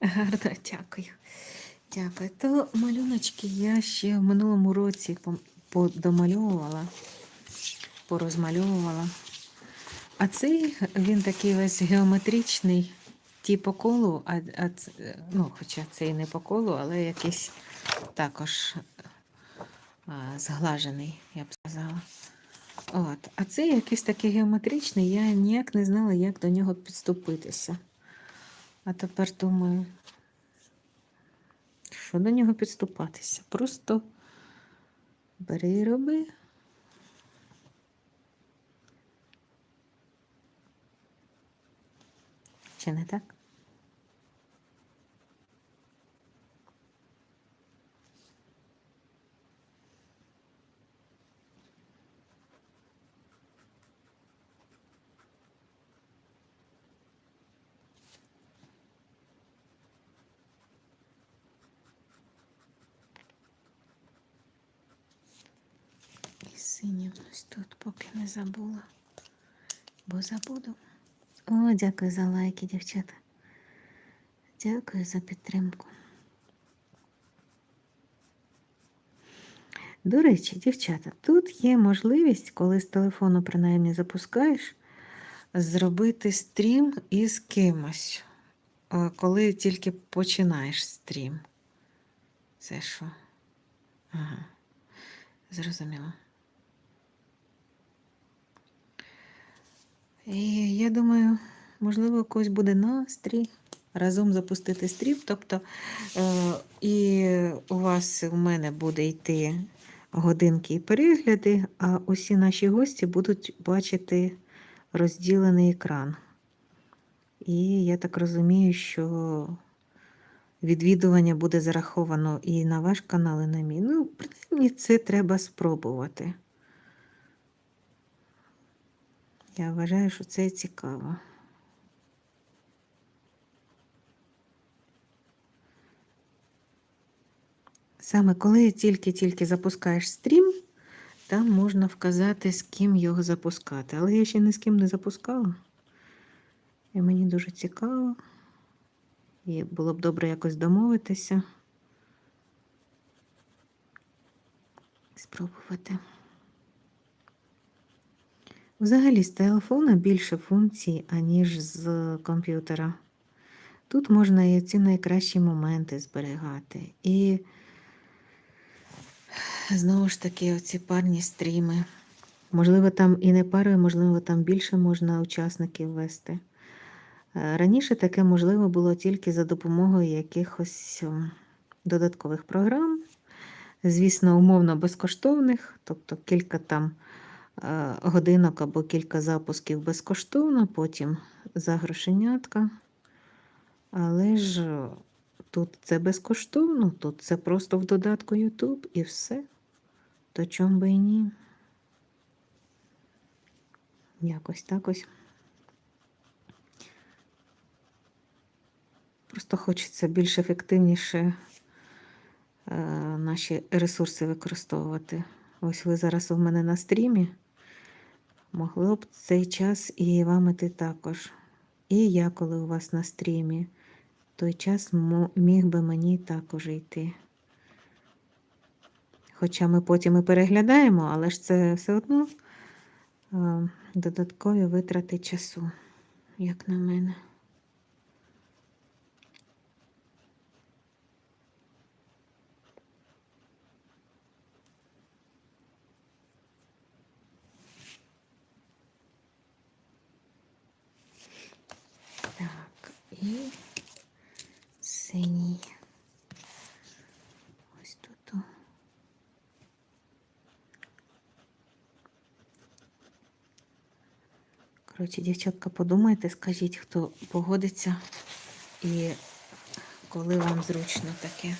Гарно, дякую. Дякую. То малюночки я ще в минулому році подомальовувала, порозмальовувала. А цей він такий весь геометричний, ті по колу, а, а ну, хоча це і не по колу, але якийсь також а, зглажений, я б сказала. От. А цей якийсь такий геометричний, я ніяк не знала, як до нього підступитися. А тепер думаю, що до нього підступатися? Просто бери і роби. Чи не так? І синім тут, поки не забула. Бо забуду. О, дякую за лайки, дівчата. Дякую за підтримку. До речі, дівчата, тут є можливість, коли з телефону принаймні запускаєш, зробити стрім із кимось, е, коли тільки починаєш стрім. Це що? Ага, зрозуміло. І я думаю, можливо, когось буде настрій разом запустити стрім. Тобто, е, і у вас у мене буде йти годинки і перегляди, а усі наші гості будуть бачити розділений екран. І я так розумію, що відвідування буде зараховано і на ваш канал, і на мій. Ну, принаймні, це треба спробувати. Я вважаю, що це цікаво. Саме коли тільки-тільки запускаєш стрім, там можна вказати, з ким його запускати. Але я ще ні з ким не запускала. І мені дуже цікаво. І було б добре якось домовитися. Спробувати. Взагалі з телефона більше функцій, аніж з комп'ютера. Тут можна і ці найкращі моменти зберігати. І знову ж таки, оці парні стріми. Можливо, там і не парою, можливо, там більше можна учасників вести. Е, Раніше таке можливо було тільки за допомогою якихось додаткових програм, звісно, умовно безкоштовних, тобто кілька там годинок або кілька запусків безкоштовно, потім за грошенятка. Але ж е, тут це безкоштовно, тут це просто в додатку YouTube і все. То чом би і ні. Якось так ось. Просто хочеться більш ефективніше е, наші ресурси використовувати. Ось ви зараз у мене на стрімі. Могло б цей час і вам іти також. І я, коли у вас на стрімі, той час міг би мені також йти. Хоча ми потім і переглядаємо, але ж це все одно е, додаткові витрати часу, як на мене. Так, і синій. Ось тут. Коротше, дівчатка, подумайте, скажіть, хто погодиться і коли вам зручно таке.